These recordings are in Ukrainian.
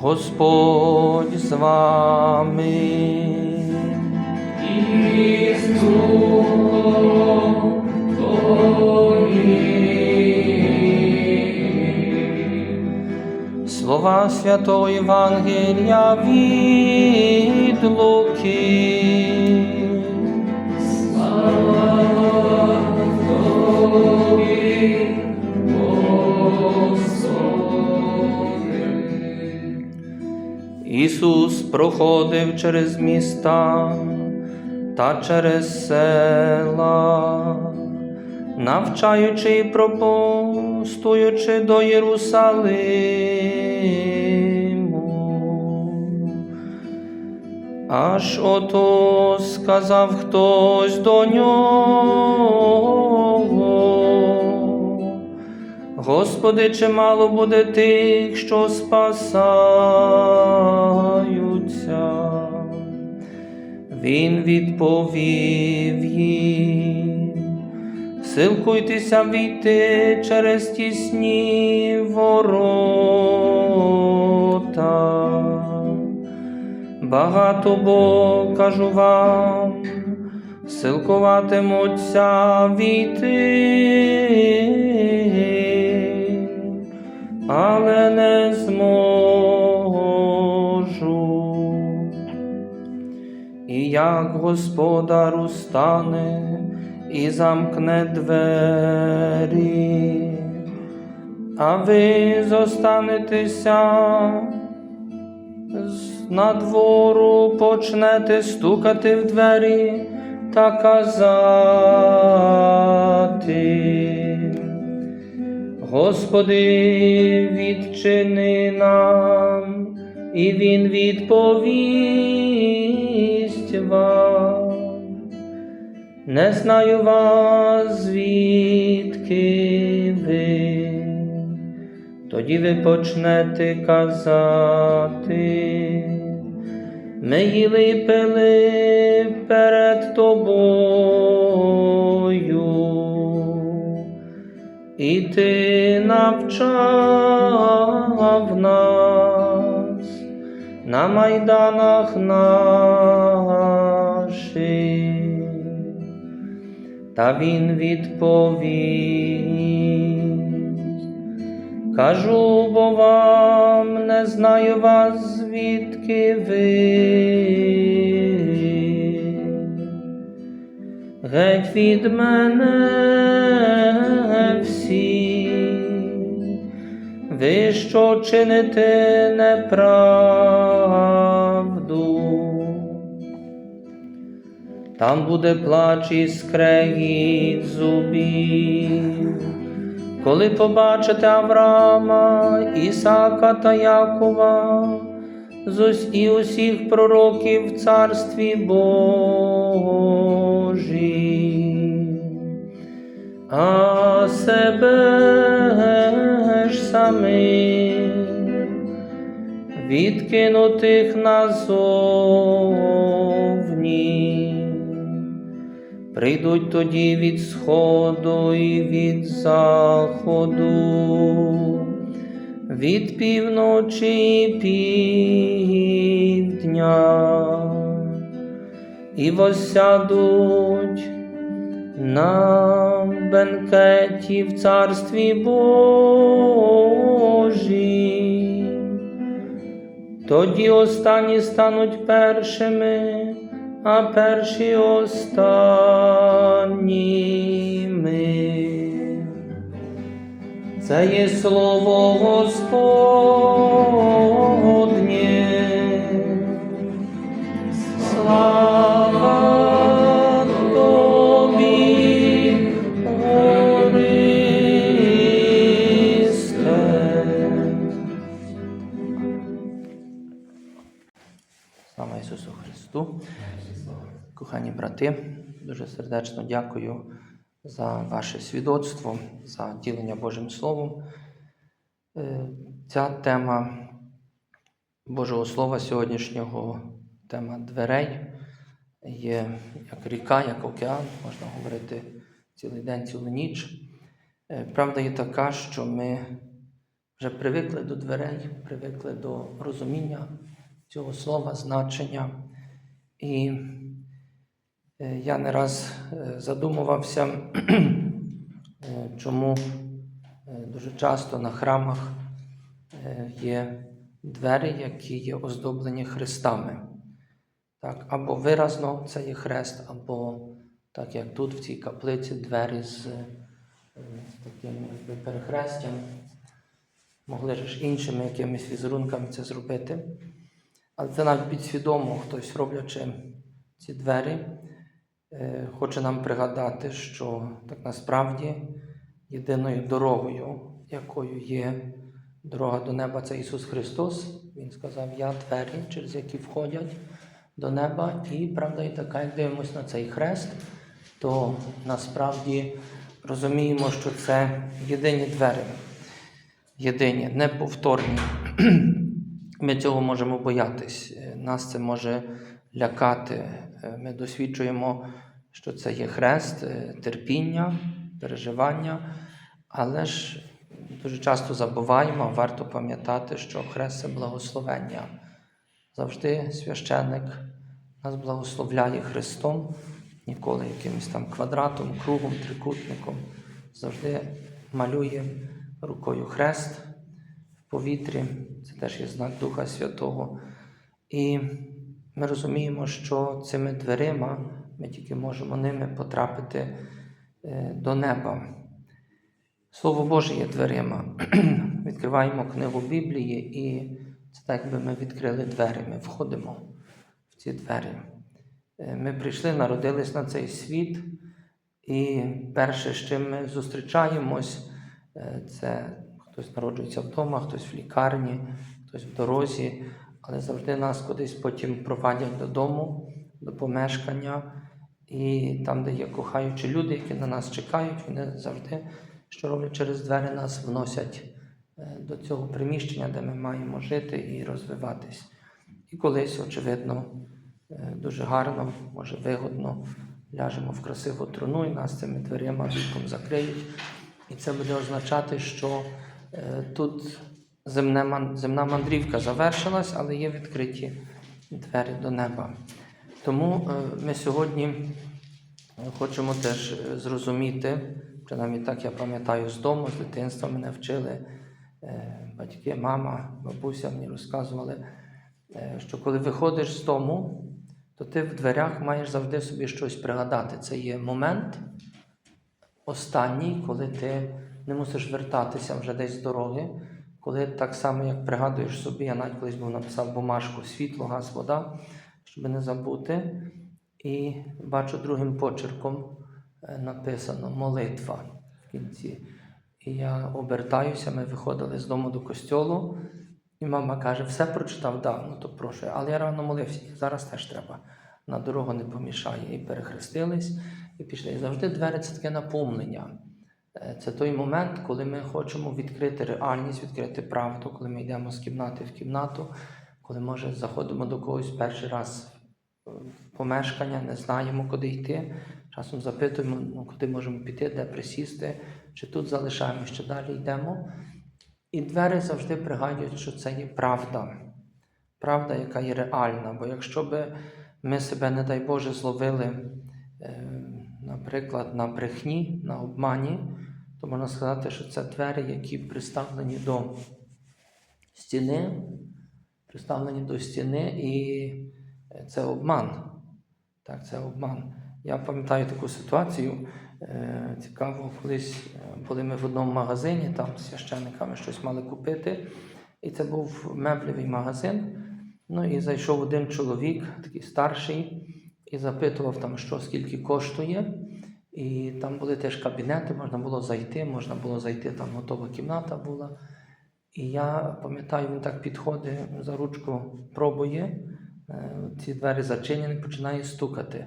Господь з вами. І Слова святого Євангелія від Луки. Ісус проходив через міста та через села, навчаючи і пропустуючи до Єрусалиму. Аж ото сказав хтось до нього. Господи, чимало буде тих, що спасаються. Він відповів їм, силкуйтеся війти через тісні ворота. Багато бо кажу вам, силкуватимуться війти, але не зможуть. Як господар устане і замкне двері, а ви зостанетеся з надвору почнете стукати в двері та казати. Господи, відчини нам, і Він відповість вам. Не знаю вас, звідки ви. Тоді ви почнете казати, ми їли й пили перед тобою, і ти навчав нас на майданах наших. Та він відповів. Кажу, бо вам не знаю вас, звідки ви. Геть від мене всі, ви що чините неправду. Там буде плач і скрегіт зубів. Коли побачите Авраама, Ісака та Якова, з і усіх пророків в Царстві Божій, а себе ж самих відкинутих назовні. Прийдуть тоді від сходу і від заходу, від півночі і півдня, і восядуть на бенкеті в царстві Божій. Тоді останні стануть першими, а перші останніми. Це є слово Господнє. Кохані брати, дуже сердечно дякую за ваше свідоцтво, за ділення Божим Словом. Е, Ця тема Божого Слова сьогоднішнього, тема дверей, є як ріка, як океан, можна говорити цілий день, цілу ніч. Е, Правда є така, що ми вже привикли до дверей, привикли до розуміння цього слова, значення. І я не раз е, задумувався, е, чому е, дуже часто на храмах е, є двері, які є оздоблені хрестами. Так, або виразно це є хрест, або так як тут в цій каплиці двері з, е, таким перехрестям. Могли ж іншими якимись візерунками це зробити. Але це навіть підсвідомо хтось, роблячи ці двері, е, хоче нам пригадати, що так насправді єдиною дорогою, якою є дорога до неба, це Ісус Христос. Він сказав: Я двері, через які входять до неба. І правда, і така, як дивимося на цей хрест, то насправді розуміємо, що це єдині двері єдині, неповторні. Ми цього можемо боятись. Е, Нас це може лякати. Е, Ми досвідчуємо, що це є хрест, е, терпіння, переживання, але ж дуже часто забуваємо, варто пам'ятати, що хрест це благословення. Завжди священник нас благословляє Христом, ніколи якимось там квадратом, кругом, трикутником. Завжди малює рукою хрест в повітрі. Це теж є знак Духа Святого. І ми розуміємо, що цими дверима ми тільки можемо ними потрапити е, до неба. Слово Боже є дверима. Відкриваємо книгу Біблії, і це так, якби ми відкрили двері, ми входимо в ці двері. Е, Ми прийшли, народились на цей світ, і перше, з чим ми зустрічаємось, е, це хтось народжується вдома, хтось в лікарні, хтось в дорозі, але завжди нас кудись потім провадять додому, до помешкання. І там, де є кохаючі люди, які на нас чекають, вони завжди, що роблять через двері, нас вносять е, до цього приміщення, де ми маємо жити і розвиватись. І колись, очевидно, е, дуже гарно, може вигодно, ляжемо в красиву труну і нас цими дверима віком закриють. І це буде означати, що е, тут земна мандрівка завершилась, але є відкриті двері до неба. Тому е, ми сьогодні е, хочемо теж е, зрозуміти, принаймні так я пам'ятаю з дому, з дитинства мене вчили батьки, мама, бабуся мені розказували, що коли виходиш з дому, то ти в дверях маєш завжди собі щось пригадати. Це є момент останній, коли ти не мусиш вертатися вже десь з дороги, коли так само, як пригадуєш собі, я навіть колись був написав бумажку світло, газ, вода, щоб не забути. І бачу другим почерком е, написано молитва в кінці. І я обертаюся, ми виходили з дому до костьолу, і мама каже: все прочитав, да, ну то прошу. Але я рано молився, зараз теж треба. На дорогу не помішає. І перехрестились, і пішли. І завжди двері це таке наповнення. Е, Це той момент, коли ми хочемо відкрити реальність, відкрити правду, коли ми йдемо з кімнати в кімнату, коли, може, заходимо до когось перший раз в помешкання, не знаємо, куди йти. Часом запитуємо, ну, куди можемо піти, де присісти, чи тут залишаємо, ще далі йдемо. І двері завжди пригадують, що це є правда. Правда, яка є реальна. Бо якщо би ми себе, не дай Боже, зловили, е, наприклад, на брехні, на обмані, то можна сказати, що це двері, які приставлені до стіни, приставлені до стіни, і це обман. Так, це обман. Я пам'ятаю таку ситуацію. е, Цікаво, колись е, були ми в одному магазині, там з священниками щось мали купити. І це був меблевий магазин. Ну і зайшов один чоловік, такий старший, і запитував там, що скільки коштує. І там були теж кабінети, можна було зайти, можна було зайти, там готова кімната була. І я пам'ятаю, він так підходить за ручку, пробує, е, ці двері зачинені, починає стукати.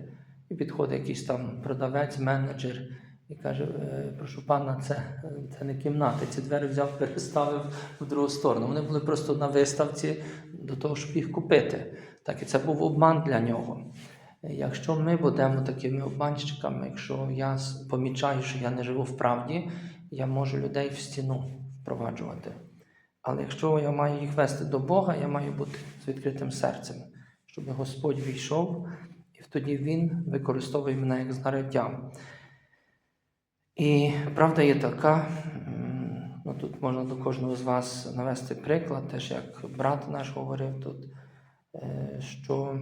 І підходить якийсь там продавець, менеджер і каже: «Е, прошу пана, це, це не кімната. Ці двері взяв, переставив в другу сторону. Вони були просто на виставці до того, щоб їх купити. Так і це був обман для нього. Якщо ми будемо такими обманщиками, якщо я помічаю, що я не живу в правді, я можу людей в стіну впроваджувати. Але якщо я маю їх вести до Бога, я маю бути з відкритим серцем, щоб Господь війшов, і тоді Він використовує мене як знаряддя. І правда є така, ну тут можна до кожного з вас навести приклад, теж як брат наш говорив тут, е, що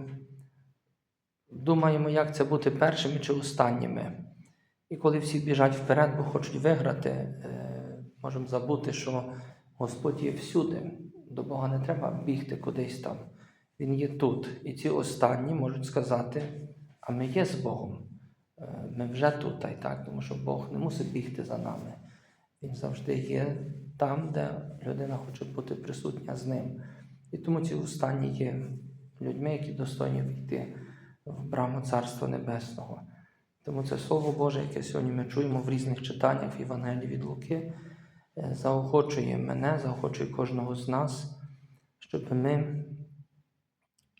думаємо, як це бути першими чи останніми. І коли всі біжать вперед, бо хочуть виграти, е, можемо забути, що Господь є всюди. До Бога не треба бігти кудись там. Він є тут. І ці останні можуть сказати, а ми є з Богом. Е, Ми вже тут, та й так, тому що Бог не мусить бігти за нами. Він завжди є там, де людина хоче бути присутня з ним. І тому ці останні є людьми, які достойні війти в браму Царства Небесного. Тому це Слово Боже, яке сьогодні ми чуємо в різних читаннях в Євангелії від Луки, е, заохочує мене, заохочує кожного з нас, щоб ми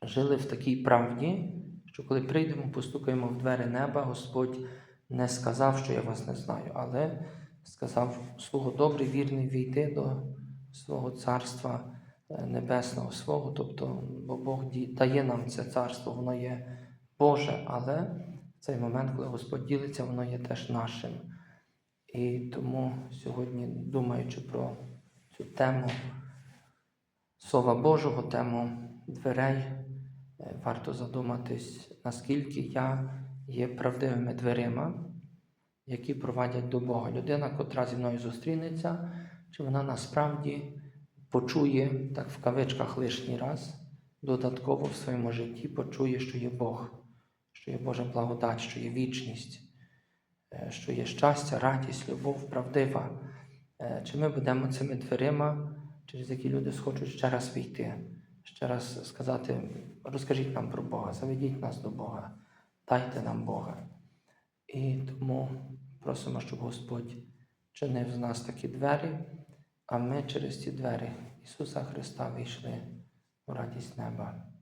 жили в такій правді, що коли прийдемо, постукаємо в двері неба, Господь не сказав, що я вас не знаю, але сказав слуго добрий, вірний, війти до свого царства е, небесного свого. Тобто, бо Бог дає нам це царство, воно є Боже, але цей момент, коли Господь ділиться, воно є теж нашим. І тому сьогодні, думаючи про цю тему Слова Божого, тему дверей, е, варто задуматись, наскільки я є правдивими дверима, які провадять до Бога. Людина, котра зі мною зустрінеться, чи вона насправді почує, так в кавичках лишній раз, додатково в своєму житті почує, що є Бог, що є Божа благодать, що є вічність, е, що є щастя, радість, любов правдива. Е, Чи ми будемо цими дверима, через які люди схочуть ще раз війти, ще раз сказати, розкажіть нам про Бога, заведіть нас до Бога, дайте нам Бога. І тому просимо, щоб Господь чинив з нас такі двері, а ми через ці двері Ісуса Христа вийшли у радість неба.